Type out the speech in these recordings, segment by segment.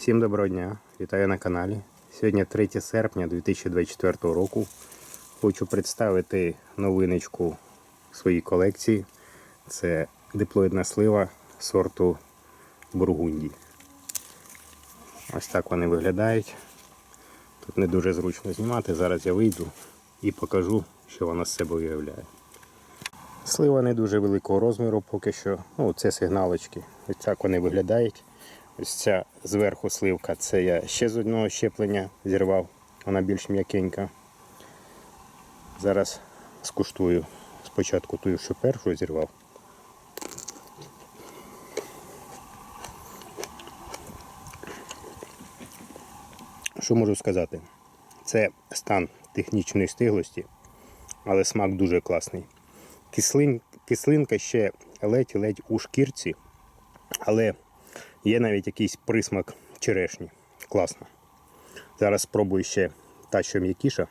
Всім доброго дня, вітаю на каналі. Сьогодні 3 серпня 2024 року. Хочу представити новиночку своїй колекції. Це диплоїдна слива сорту Бургунді. Ось так вони виглядають. Тут не дуже зручно знімати. Зараз я вийду і покажу, що вона з себе уявляє. Слива не дуже великого розміру поки що. Ну, це сигналочки. Ось так вони виглядають. Ось ця зверху сливка, це я ще з одного щеплення зірвав. Вона більш м'якенька. Зараз скуштую спочатку ту, що першу зірвав. Що можу сказати? Це стан технічної стиглості, але смак дуже класний. Кислин, кислинка ще ледь-ледь у шкірці, але є навіть якийсь присмак черешні. Класно. Зараз спробую ще та, що м'якіша.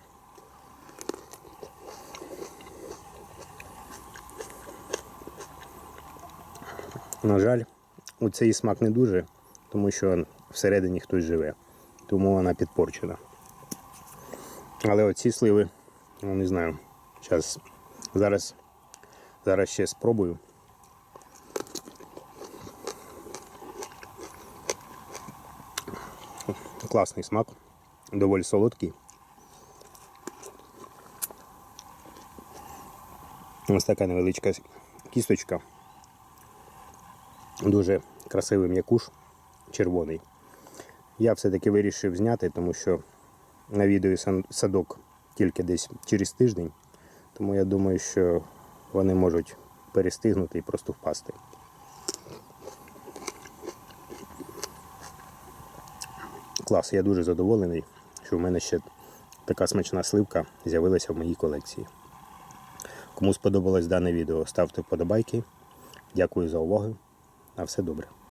На жаль, у цей смак не дуже, тому що всередині хтось живе, тому вона підпорчена. Але оці сливи, ну не знаю, зараз, зараз, ще спробую. Класний смак, доволі солодкий. Ось така невеличка кісточка. Дуже красивий м'якуш червоний. Я все-таки вирішив зняти, тому що на відео садок тільки десь через тиждень. Тому я думаю, що вони можуть перестигнути і просто впасти. Клас, я дуже задоволений, що в мене ще така смачна сливка з'явилася в моїй колекції. Кому сподобалось дане відео, ставте вподобайки. Дякую за увагу. На все добре.